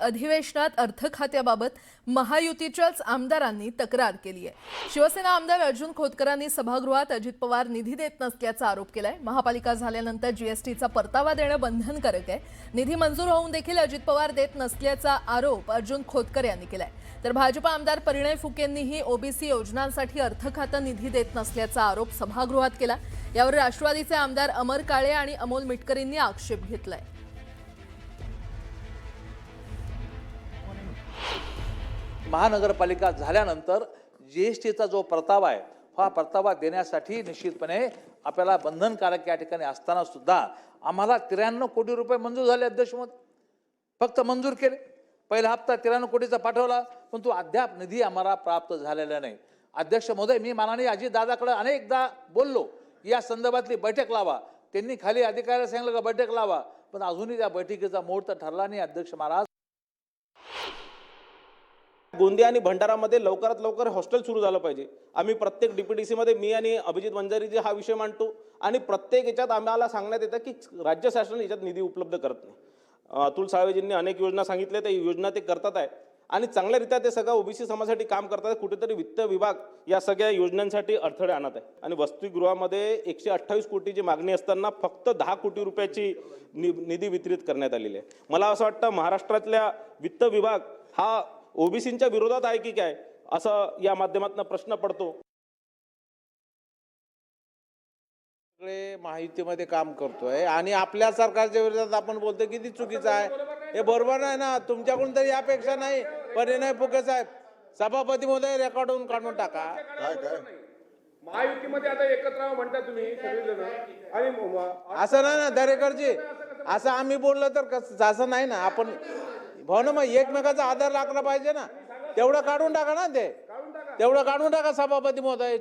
अधिवेशनात अर्थ खात्याबाबत महायुतीच्याच आमदारांनी तक्रार केली आहे. शिवसेना आमदार अर्जुन खोतकरांनी सभागृहात अजित पवार निधी देत नसल्याचा आरोप केलाय. महापालिका झाल्यानंतर जीएसटीचा परतावा देणं बंधनकारक आहे. निधी मंजूर होऊन देखील अजित पवार देत नसल्याचा आरोप अर्जुन खोतकर यांनी केलाय. तर भाजपा आमदार परिणय फुकेंनीही ओबीसी योजनांसाठी अर्थ खातं निधी देत नसल्याचा आरोप सभागृहात केला. यावर राष्ट्रवादीचे आमदार अमर काळे आणि अमोल मिटकरींनी आक्षेप घेतलाय. महानगरपालिका झाल्यानंतर जी एस टीचा जो परतावा आहे हा परतावा देण्यासाठी निश्चितपणे आपल्याला बंधनकारक या ठिकाणी असताना सुद्धा आम्हाला त्र्याण्णव कोटी रुपये मंजूर झाले अध्यक्ष मत फक्त मंजूर केले. पहिला हप्ता त्र्याण्णव कोटीचा पाठवला पण तो अद्याप निधी आम्हाला प्राप्त झालेला नाही. अध्यक्ष महोदय मी माननीय अजितदादाकडे अनेकदा बोललो या संदर्भातली बैठक लावा. त्यांनी खाली अधिकाऱ्याला सांगितलं का बैठक लावा पण अजूनही त्या बैठकीचा मुहूर्त ठरला नाही अध्यक्ष महाराज. गोंदिया आणि भंडारामध्ये लवकरात लवकर हॉस्टेल सुरू झालं पाहिजे. आम्ही प्रत्येक डीपीडीसी मध्ये मी आणि अभिजित वंजारीजी हा विषय मांडतो आणि प्रत्येक याच्यात आम्हाला सांगण्यात येतं की राज्य शासन याच्यात निधी उपलब्ध करत नाही. अतुल साळवेजींनी अनेक योजना सांगितल्या त्या योजना ते करतात आहे. आणि चांगल्यारीत्या ते सगळं ओबीसी समाजासाठी काम करतात कुठेतरी वित्त विभाग या सगळ्या योजनांसाठी अडथळे आणत आहे. आणि वसतिगृहामध्ये एकशे अठ्ठावीस कोटीची मागणी असताना फक्त दहा कोटी रुपयाची नि- निधी वितरित करण्यात आलेली आहे. मला असं वाटतं महाराष्ट्रातल्या वित्त विभाग हा ओबीसींच्या विरोधात आहे की काय? असं या माध्यमातून प्रश्न पडतो. सगळे महायुतीमध्ये काम करतोय आणि आपल्या सरकारच्या विरोधात आपण बोलतो किती चुकीचं आहे? हे बरोबर नाही ना? तुमच्याकडून तरी यापेक्षा नाही. परिणय फुके साहेब. सभापती महोदय रेकॉर्ड होऊन काढून टाका. महायुतीमध्ये आता एकत्र म्हणता तुम्ही सगळेजण. आणि असं नाही ना दरेकरजी. असं आम्ही बोललं तर कसं असं नाही ना आपण भाऊ ना मग एकमेकाचा आदर राखला पाहिजे ना. तेवढं काढून टाका ना ते. तेवढं काढून टाका सभापती महोदय.